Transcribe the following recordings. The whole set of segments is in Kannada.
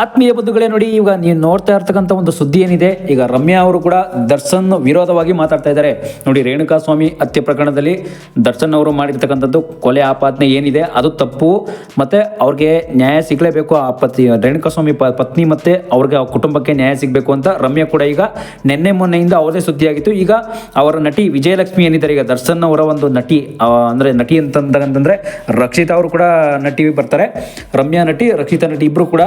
ಆತ್ಮೀಯ ಬಂಧುಗಳೇ ನೋಡಿ, ಈಗ ನೀವು ನೋಡ್ತಾ ಇರ್ತಕ್ಕಂಥ ಒಂದು ಸುದ್ದಿ ಏನಿದೆ, ಈಗ ರಮ್ಯಾ ಅವರು ಕೂಡ ದರ್ಶನ್ ವಿರೋಧವಾಗಿ ಮಾತಾಡ್ತಾ ಇದ್ದಾರೆ. ನೋಡಿ ರೇಣುಕಾ ಸ್ವಾಮಿ ಹತ್ಯೆ ಪ್ರಕರಣದಲ್ಲಿ ದರ್ಶನ್ ಅವರು ಮಾಡಿರ್ತಕ್ಕಂಥದ್ದು ಕೊಲೆ ಆಪಾದನೆ ಏನಿದೆ, ಅದು ತಪ್ಪು. ಮತ್ತೆ ಅವ್ರಿಗೆ ನ್ಯಾಯ ಸಿಗಲೇಬೇಕು, ಆ ಪತಿ ರೇಣುಕಾ ಸ್ವಾಮಿ ಪತ್ನಿ ಮತ್ತೆ ಅವ್ರಿಗೆ ಆ ಕುಟುಂಬಕ್ಕೆ ನ್ಯಾಯ ಸಿಗಬೇಕು ಅಂತ ರಮ್ಯಾ ಕೂಡ ಈಗ ನಿನ್ನೆ ಮೊನ್ನೆಯಿಂದ ಅವರದೇ ಸುದ್ದಿಯಾಗಿತ್ತು. ಈಗ ಅವರ ನಟಿ ವಿಜಯಲಕ್ಷ್ಮಿ ಏನಿದ್ದಾರೆ, ಈಗ ದರ್ಶನ್ ಅವರ ಒಂದು ನಟಿ ಅಂದರೆ ನಟಿ ಅಂತಂದ್ರೆ ರಕ್ಷಿತಾ ಅವರು ಕೂಡ ನಟಿ ಬರ್ತಾರೆ. ರಮ್ಯಾ ನಟಿ, ರಕ್ಷಿತಾ ನಟಿ ಇಬ್ರು ಕೂಡ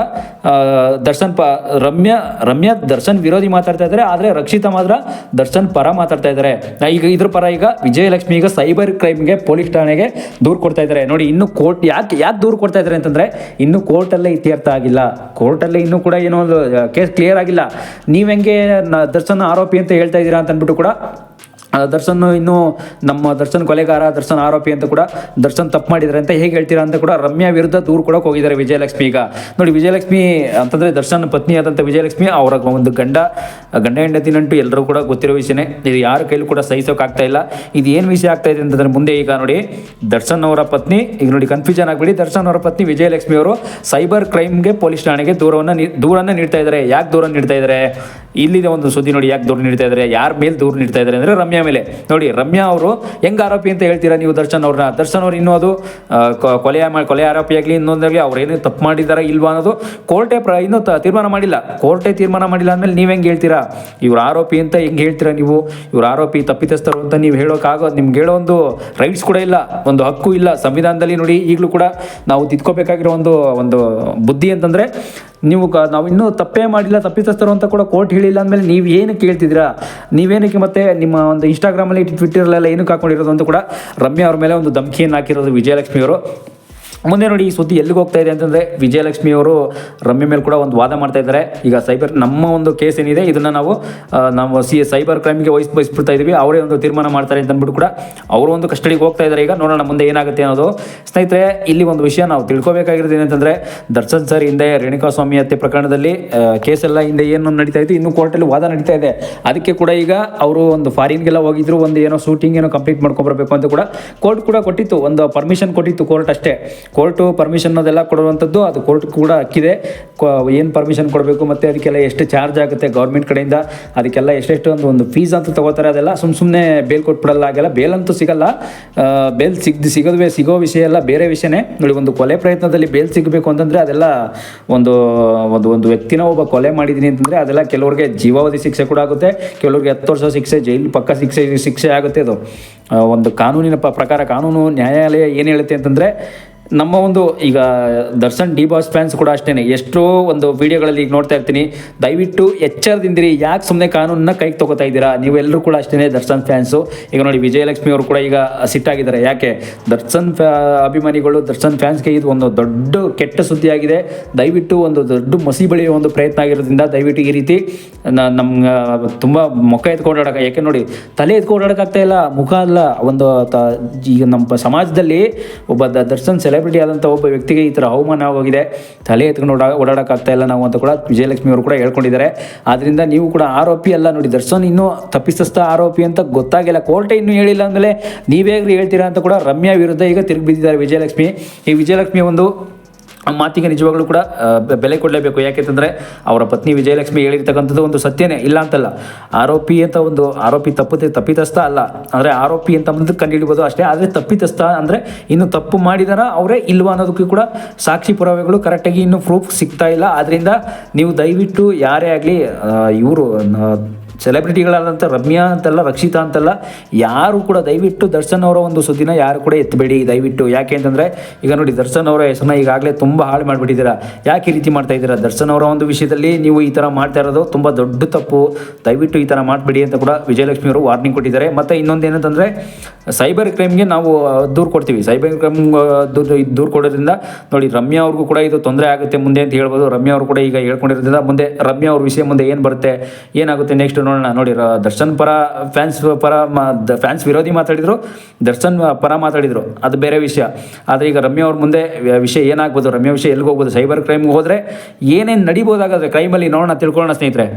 ದರ್ಶನ್ ಪ, ರಮ್ಯಾ ರಮ್ಯಾ ದರ್ಶನ್ ವಿರೋಧಿ ಮಾತಾಡ್ತಾ ಇದ್ದಾರೆ, ಆದರೆ ರಕ್ಷಿತಾ ಮಾತ್ರ ದರ್ಶನ್ ಪರ ಮಾತಾಡ್ತಾ ಇದ್ದಾರೆ. ಈಗ ಇದ್ರ ಪರ ಈಗ ವಿಜಯಲಕ್ಷ್ಮಿ ಈಗ ಸೈಬರ್ ಕ್ರೈಮ್ಗೆ ಪೊಲೀಸ್ ಠಾಣೆಗೆ ದೂರು ಕೊಡ್ತಾ ಇದ್ದಾರೆ. ನೋಡಿ, ಇನ್ನು ಕೋರ್ಟ್ ಯಾಕೆ ಯಾಕೆ ದೂರು ಕೊಡ್ತಾ ಇದ್ದಾರೆ ಅಂತಂದ್ರೆ ಇನ್ನು ಕೋರ್ಟಲ್ಲೇ ಇತ್ಯರ್ಥ ಆಗಿಲ್ಲ. ಕೋರ್ಟಲ್ಲೇ ಇನ್ನೂ ಕೂಡ ಏನೋ ಒಂದು ಕೇಸ್ ಕ್ಲಿಯರ್ ಆಗಿಲ್ಲ. ನೀವು ಹೆಂಗೆ ದರ್ಶನ್ ಆರೋಪಿ ಅಂತ ಹೇಳ್ತಾ ಇದ್ದೀರಾ ಅಂತ ಅಂದ್ಬಿಟ್ಟು ಕೂಡ ದರ್ಶನ್ ಇನ್ನು ನಮ್ಮ ದರ್ಶನ್ ಕೊಲೆಗಾರ, ದರ್ಶನ್ ಆರೋಪಿ ಅಂತ ಕೂಡ ದರ್ಶನ್ ತಪ್ಪು ಮಾಡಿದ್ದಾರೆ ಅಂತ ಹೇಗೆ ಹೇಳ್ತೀರಾ ಅಂತ ಕೂಡ ರಮ್ಯಾ ವಿರುದ್ಧ ದೂರು ಕೂಡ ಹೋಗಿದ್ದಾರೆ ವಿಜಯಲಕ್ಷ್ಮಿ ಈಗ. ನೋಡಿ, ವಿಜಯಲಕ್ಷ್ಮಿ ಅಂತಂದ್ರೆ ದರ್ಶನ್ ಪತ್ನಿ ಆದಂಥ ವಿಜಯಲಕ್ಷ್ಮಿ, ಅವರ ಒಂದು ಗಂಡ ಗಂಡ ಹೆಂಡತಿ ನಂಟು ಎಲ್ಲರೂ ಕೂಡ ಗೊತ್ತಿರೋ ವಿಷಯನೇ. ಇದು ಯಾರ ಕೈಲೂ ಕೂಡ ಸಹಿಸೋಕೆ ಆಗ್ತಾ ಇಲ್ಲ. ಇದು ಏನು ವಿಷಯ ಆಗ್ತಾ ಇದೆ ಅಂತಂದ್ರೆ ಮುಂದೆ ಈಗ ನೋಡಿ, ದರ್ಶನ್ ಅವರ ಪತ್ನಿ, ಈಗ ನೋಡಿ ಕನ್ಫ್ಯೂಷನ್ ಆಗ್ಬಿಡಿ. ದರ್ಶನ್ ಅವರ ಪತ್ನಿ ವಿಜಯಲಕ್ಷ್ಮಿ ಅವರು ಸೈಬರ್ ಕ್ರೈಮ್ಗೆ ಪೊಲೀಸ್ ಠಾಣೆಗೆ ದೂರವನ್ನು ದೂರನ್ನು ನೀಡ್ತಾ ಇದ್ದಾರೆ. ಯಾಕೆ ದೂರ ನೀಡ್ತಾ ಇದ್ದಾರೆ? ಇಲ್ಲಿದೆ ಒಂದು ಸುದ್ದಿ ನೋಡಿ ಯಾಕೆ ದೂರು ನೀಡ್ತಾ ಇದ್ದಾರೆ ಯಾರ ಮೇಲೆ ದೂರು ನೀಡ್ತಾ ಇದ್ದಾರೆ ಅಂದರೆ ರಮ್ಯಾ ಮೇಲೆ. ನೋಡಿ, ರಮ್ಯಾ ಅವರು, ಹೆಂಗೆ ಆರೋಪಿ ಅಂತ ಹೇಳ್ತೀರಾ ನೀವು ದರ್ಶನ್ ಅವ್ರನ್ನ? ದರ್ಶನ್ ಅವ್ರು ಇನ್ನೂ ಅದು ಕೊಲೆ ಕೊಲೆ ಆರೋಪಿ ಕೊಲೆ ಆರೋಪಿಯಾಗಲಿ ಇನ್ನೊಂದಾಗಲಿ ಅವ್ರು ಏನು ತಪ್ಪು ಮಾಡಿದ್ದಾರೆ ಇಲ್ವಾ ಅನ್ನೋದು ಕೋರ್ಟೆ ಪ್ರ, ಇನ್ನೂ ತೀರ್ಮಾನ ಮಾಡಿಲ್ಲ. ಕೋರ್ಟೆ ತೀರ್ಮಾನ ಮಾಡಿಲ್ಲ ಅಂದಮೇಲೆ ನೀವು ಹೆಂಗೆ ಹೇಳ್ತೀರಾ? ಇವ್ರ ಆರೋಪಿ ಅಂತ ಹೆಂಗೆ ಹೇಳ್ತೀರಾ ನೀವು? ಇವ್ರು ಆರೋಪಿ ತಪ್ಪಿತಸ್ಥರು ಅಂತ ನೀವು ಹೇಳೋಕ್ಕಾಗೋದು ನಿಮ್ಗೆ ಹೇಳೋ ಒಂದು ರೈಟ್ಸ್ ಕೂಡ ಇಲ್ಲ, ಒಂದು ಹಕ್ಕು ಇಲ್ಲ. ಸಂವಿಧಾನದಲ್ಲಿ ನೋಡಿ ಈಗಲೂ ಕೂಡ ನಾವು ತಿದ್ಕೋಬೇಕಾಗಿರೋ ಒಂದು ಒಂದು ಬುದ್ಧಿ ಅಂತಂದರೆ ನೀವು ಕ- ನಾವು ಇನ್ನೂ ತಪ್ಪೇ ಮಾಡಿಲ್ಲ, ತಪ್ಪಿತಸ್ಥರು ಅಂತ ಕೂಡ ಕೋರ್ಟ್ ಹೇಳಿಲ್ಲ ಅಂದಮೇಲೆ ನೀವು ಏನಕ್ಕೆ ಕೇಳ್ತಿದ್ದೀರಾ? ನೀವೇನಕ್ಕೆ ಮತ್ತೆ ನಿಮ್ಮ ಒಂದು ಇನ್ಸ್ಟಾಗ್ರಾಮಲ್ಲಿ ಟ್ವಿಟ್ಟರ್ಲೆಲ್ಲ ಏನಕ್ಕೆ ಹಾಕೊಂಡಿರೋದು ಅಂತ ಕೂಡ ರಮ್ಯಾ ಅವ್ರ ಮೇಲೆ ಒಂದು ಧಮಕಿಯನ್ನು ಹಾಕಿರೋದು ವಿಜಯಲಕ್ಷ್ಮಿ ಅವರು. ಮುಂದೆ ನೋಡಿ ಈ ಸುದ್ದಿ ಎಲ್ಲಿಗೆ ಹೋಗ್ತಾ ಇದೆ ಅಂತಂದರೆ ವಿಜಯಲಕ್ಷ್ಮಿ ಅವರು ರಮ್ಯ ಮೇಲೆ ಕೂಡ ಒಂದು ವಾದ ಮಾಡ್ತಾ ಇದ್ದಾರೆ. ಈಗ ಸೈಬರ್ ನಮ್ಮ ಒಂದು ಕೇಸ್ ಏನಿದೆ, ಇದನ್ನು ನಾವು ನಾವು ಸಿ ಸೈಬರ್ ಕ್ರೈಮ್ಗೆ ವಹಿಸ್, ವಹಿಸ್ಬಿಡ್ತಾ ಇದ್ದೀವಿ ಅವರೇ ಒಂದು ತೀರ್ಮಾನ ಮಾಡ್ತಾರೆ ಅಂತ ಅಂದ್ಬಿಟ್ಟು ಕೂಡ ಅವರು ಒಂದು ಕಸ್ಟಡಿಗೆ ಹೋಗ್ತಾ ಇದ್ದಾರೆ. ಈಗ ನೋಡೋಣ ಮುಂದೆ ಏನಾಗುತ್ತೆ ಅನ್ನೋದು. ಸ್ನೇಹಿತರೆ, ಇಲ್ಲಿ ಒಂದು ವಿಷಯ ನಾವು ತಿಳ್ಕೊಬೇಕಾಗಿರೋದು ಏನಂತಂದ್ರೆ, ದರ್ಶನ್ ಸರ್ ಹಿಂದೆ ರೇಣುಕಾ ಸ್ವಾಮಿ ಹತ್ಯೆ ಪ್ರಕರಣದಲ್ಲಿ ಕೇಸ್ ಎಲ್ಲ ಹಿಂದೆ ಏನು ನಡೀತಾ ಇತ್ತು, ಇನ್ನು ಕೋರ್ಟಲ್ಲಿ ವಾದ ನಡೀತಾ ಇದೆ. ಅದಕ್ಕೆ ಕೂಡ ಈಗ ಅವರು ಒಂದು ಫಾರಿನ್ಗೆಲ್ಲ ಹೋಗಿದ್ರು, ಒಂದು ಏನೋ ಶೂಟಿಂಗ್ ಏನೋ ಕಂಪ್ಲೀಟ್ ಮಾಡ್ಕೊಂಬರ್ಬೇಕು ಅಂತ ಕೂಡ ಕೋರ್ಟ್ ಕೂಡ ಕೊಟ್ಟಿತ್ತು. ಒಂದು ಪರ್ಮಿಷನ್ ಕೊಟ್ಟಿತ್ತು ಕೋರ್ಟ್ ಅಷ್ಟೇ. ಕೋರ್ಟು ಪರ್ಮಿಷನ್ ಅದೆಲ್ಲ ಕೊಡುವಂಥದ್ದು ಅದು ಕೋರ್ಟ್ ಕೂಡ ಹಕ್ಕಿದೆ ಏನು ಪರ್ಮಿಷನ್ ಕೊಡಬೇಕು ಮತ್ತು ಅದಕ್ಕೆಲ್ಲ ಎಷ್ಟು ಚಾರ್ಜ್ ಆಗುತ್ತೆ ಗೌರ್ಮೆಂಟ್ ಕಡೆಯಿಂದ, ಅದಕ್ಕೆಲ್ಲ ಎಷ್ಟೆಷ್ಟು ಒಂದು ಒಂದು ಫೀಸ್ ಅಂತ ತಗೋತಾರೆ. ಅದೆಲ್ಲ ಸುಮ್ಮ ಸುಮ್ಮನೆ ಬೇಲ್ ಕೊಟ್ಬಿಡಲ್ಲ ಆಗಲ್ಲ ಬೇಲ್ ಅಂತೂ ಸಿಗಲ್ಲ. ಬೇಲ್ ಸಿಗ್ ಸಿಗೋದೇ ಸಿಗೋ ವಿಷಯ ಎಲ್ಲ ಬೇರೆ ವಿಷಯನೇ. ನೋಡಿ, ಒಂದು ಕೊಲೆ ಪ್ರಯತ್ನದಲ್ಲಿ ಬೇಲ್ ಸಿಗಬೇಕು ಅಂತಂದರೆ ಅದೆಲ್ಲ ಒಂದು ಒಂದು ಒಂದು ವ್ಯಕ್ತಿನ ಒಬ್ಬ ಕೊಲೆ ಮಾಡಿದ್ದೀನಿ ಅಂತಂದರೆ ಅದೆಲ್ಲ ಕೆಲವ್ರಿಗೆ ಜೀವಾವಧಿ ಶಿಕ್ಷೆ ಕೂಡ ಆಗುತ್ತೆ. ಕೆಲವ್ರಿಗೆ ಹತ್ತು ವರ್ಷ ಶಿಕ್ಷೆ, ಜೈಲು ಪಕ್ಕ ಶಿಕ್ಷೆ ಶಿಕ್ಷೆ ಆಗುತ್ತೆ ಅದು. ಒಂದು ಕಾನೂನಿನ ಪ್ರಕಾರ ಕಾನೂನು ನ್ಯಾಯಾಲಯ ಏನು ಹೇಳುತ್ತೆ ಅಂತಂದರೆ ನಮ್ಮ ಒಂದು ಈಗ ದರ್ಶನ್ ಡಿ ಬಾಸ್ ಫ್ಯಾನ್ಸ್ ಕೂಡ ಅಷ್ಟೇ ಎಷ್ಟೋ ಒಂದು ವಿಡಿಯೋಗಳಲ್ಲಿ ಈಗ ನೋಡ್ತಾ ಇರ್ತೀನಿ. ದಯವಿಟ್ಟು ಎಚ್ಚರದಿಂದಿರಿ. ಯಾಕೆ ಸುಮ್ಮನೆ ಕಾನೂನನ್ನ ಕೈಗೆ ತಗೋತಾ ಇದ್ದೀರಾ? ನೀವೆಲ್ಲರೂ ಕೂಡ ಅಷ್ಟೇ ದರ್ಶನ್ ಫ್ಯಾನ್ಸು. ಈಗ ನೋಡಿ ವಿಜಯಲಕ್ಷ್ಮಿ ಅವರು ಕೂಡ ಈಗ ಸಿಟ್ಟಾಗಿದ್ದಾರೆ. ಯಾಕೆ? ದರ್ಶನ್ ಅಭಿಮಾನಿಗಳು ದರ್ಶನ್ ಫ್ಯಾನ್ಸ್ಗೆ ಇದು ಒಂದು ದೊಡ್ಡ ಕೆಟ್ಟ ಸುದ್ದಿ ಆಗಿದೆ ದಯವಿಟ್ಟು ಒಂದು ದೊಡ್ಡ ಮಸಿ ಬೆಳೆಯುವ ಒಂದು ಪ್ರಯತ್ನ ಆಗಿರೋದ್ರಿಂದ ದಯವಿಟ್ಟು ಈ ರೀತಿ ನಮ್ಮ ತುಂಬ ಮುಖ ಎತ್ಕೊಂಡಾಡಕ ಯಾಕೆ ನೋಡಿ ತಲೆ ಎತ್ಕೊಂಡಾಡಕ್ಕಾಗ್ತಾ ಇಲ್ಲ. ಮುಖ ಅಲ್ಲ. ಒಂದು ಈಗ ನಮ್ಮ ಸಮಾಜದಲ್ಲಿ ಒಬ್ಬ ದರ್ಶನ್ ದರ್ಶನ್ ಸೆಲೆಬ್ರಿಟಿ ಆದಂಥ ಒಬ್ಬ ವ್ಯಕ್ತಿಗೆ ಈ ಥರ ಅವಮಾನ ಆಗೋಗಿದೆ. ತಲೆ ಎತ್ಕೊಂಡು ಓಡಾ, ಓಡಾಡಕ್ಕಾಗ್ತಾ ಇಲ್ಲ ನಾವು ಅಂತ ಕೂಡ ವಿಜಯಲಕ್ಷ್ಮಿ ಅವರು ಕೂಡ ಹೇಳ್ಕೊಂಡಿದ್ದಾರೆ. ಆದ್ದರಿಂದ ನೀವು ಕೂಡ ಆರೋಪಿ ಅಲ್ಲ ನೋಡಿ, ದರ್ಶನ್ ಇನ್ನೂ ತಪ್ಪಿಸ್ತ ಆರೋಪಿ ಅಂತ ಗೊತ್ತಾಗಿಲ್ಲ. ಕೋರ್ಟೇ ಇನ್ನೂ ಹೇಳಿಲ್ಲ ಅಂದಮೇಲೆ ನೀವೇ ಹೇಳ್ತೀರಾ ಅಂತ ಕೂಡ ರಮ್ಯಾ ವಿರುದ್ಧ ಈಗ ತಿರುಗಿ ಬಿದ್ದಿದ್ದಾರೆ ವಿಜಯಲಕ್ಷ್ಮಿ. ಈ ವಿಜಯಲಕ್ಷ್ಮಿ ಒಂದು ಆ ಮಾತಿಗೆ ನಿಜವಾಗ್ಲೂ ಕೂಡ ಬೆಲೆ ಕೊಡಲೇಬೇಕು. ಯಾಕೆಂತಂದರೆ ಅವರ ಪತ್ನಿ ವಿಜಯಲಕ್ಷ್ಮಿ ಹೇಳಿರ್ತಕ್ಕಂಥದ್ದು ಒಂದು ಸತ್ಯನೇ, ಇಲ್ಲ ಅಂತಲ್ಲ. ಆರೋಪಿ ಅಂತ ಒಂದು, ಆರೋಪಿ ತಪ್ಪು ತಪ್ಪಿತಸ್ಥ ಅಲ್ಲ. ಅಂದರೆ ಆರೋಪಿ ಅಂತ ಬಂದು ಕಂಡುಹಿಡಿಬೋದು ಅಷ್ಟೇ, ಆದರೆ ತಪ್ಪಿತಸ್ಥ ಅಂದರೆ ಇನ್ನು ತಪ್ಪು ಮಾಡಿದಾರ ಅವರೇ ಇಲ್ವಾ ಅನ್ನೋದಕ್ಕೂ ಕೂಡ ಸಾಕ್ಷಿ ಪುರಾವೆಗಳು ಕರೆಕ್ಟಾಗಿ ಇನ್ನೂ ಪ್ರೂಫ್ ಸಿಗ್ತಾ ಇಲ್ಲ. ಆದ್ದರಿಂದ ನೀವು ದಯವಿಟ್ಟು ಯಾರೇ ಆಗಲಿ ಇವರು ಸೆಲೆಬ್ರಿಟಿಗಳಾದಂಥ ರಮ್ಯಾ ಅಂತಲ್ಲ, ರಕ್ಷಿತಾ ಅಂತಲ್ಲ, ಯಾರು ಕೂಡ ದಯವಿಟ್ಟು ದರ್ಶನ್ ಅವರ ಒಂದು ಸುದ್ದಿನ ಯಾರು ಕೂಡ ಎತ್ತಬೇಡಿ, ದಯವಿಟ್ಟು. ಯಾಕೆ ಅಂತಂದರೆ, ಈಗ ನೋಡಿ ದರ್ಶನ್ ಅವರ ಹೆಸರನ್ನ ಈಗಾಗಲೇ ತುಂಬ ಹಾಳು ಮಾಡಿಬಿಟ್ಟಿದ್ದೀರಾ. ಯಾಕೆ ಈ ರೀತಿ ಮಾಡ್ತಾ ಇದ್ದೀರಾ? ದರ್ಶನ್ ಅವರ ಒಂದು ವಿಷಯದಲ್ಲಿ ನೀವು ಈ ಥರ ಮಾಡ್ತಾ ಇರೋದು ತುಂಬ ದೊಡ್ಡ ತಪ್ಪು. ದಯವಿಟ್ಟು ಈ ಥರ ಮಾಡಬೇಡಿ ಅಂತ ಕೂಡ ವಿಜಯಲಕ್ಷ್ಮಿ ಅವರು ವಾರ್ನಿಂಗ್ ಕೊಟ್ಟಿದ್ದಾರೆ. ಮತ್ತು ಇನ್ನೊಂದು ಏನಂತಂದರೆ, ಸೈಬರ್ ಕ್ರೈಮ್ಗೆ ನಾವು ದೂರು ಕೊಡ್ತೀವಿ. ಸೈಬರ್ ಕ್ರೈಮ್ ದೂರು ಕೊಡೋದ್ರಿಂದ, ನೋಡಿ ರಮ್ಯಾ ಅವ್ರಿಗೂ ಕೂಡ ಇದು ತೊಂದರೆ ಆಗುತ್ತೆ ಮುಂದೆ ಅಂತ ಹೇಳ್ಬೋದು. ರಮ್ಯಾ ಅವರು ಕೂಡ ಈಗ ಹೇಳ್ಕೊಂಡಿರೋದ್ರಿಂದ ಮುಂದೆ, ರಮ್ಯಾ ಅವ್ರ ವಿಷಯ ಮುಂದೆ ಏನು ಬರುತ್ತೆ, ಏನಾಗುತ್ತೆ ನೆಕ್ಸ್ಟ್ ನೋಡೋಣ ನೋಡಿ ದರ್ಶನ್ ಪರ ಫ್ಯಾನ್ಸ್ ಪರ ಫ್ಯಾನ್ಸ್ ವಿರೋಧಿ ಮಾತಾಡಿದ್ರು, ದರ್ಶನ್ ಪರ ಮಾತಾಡಿದ್ರು, ಅದು ಬೇರೆ ವಿಷಯ. ಆದರೆ ಈಗ ರಮ್ಯಾ ಅವ್ರ ಮುಂದೆ ವಿಷಯ ಏನಾಗ್ಬೋದು, ರಮ್ಯಾ ವಿಷಯ ಎಲ್ಲಿಗೆ ಹೋಗ್ಬೋದು ಸೈಬರ್ ಕ್ರೈಮ್ಗೆ ಹೋದರೆ ಏನೇನು ನಡಿಬೋದಾಗಾದ್ರೆ ಕ್ರೈಮಲ್ಲಿ ನೋಡೋಣ, ತಿಳ್ಕೊಳ್ಳೋಣ ಸ್ನೇಹಿತರೆ.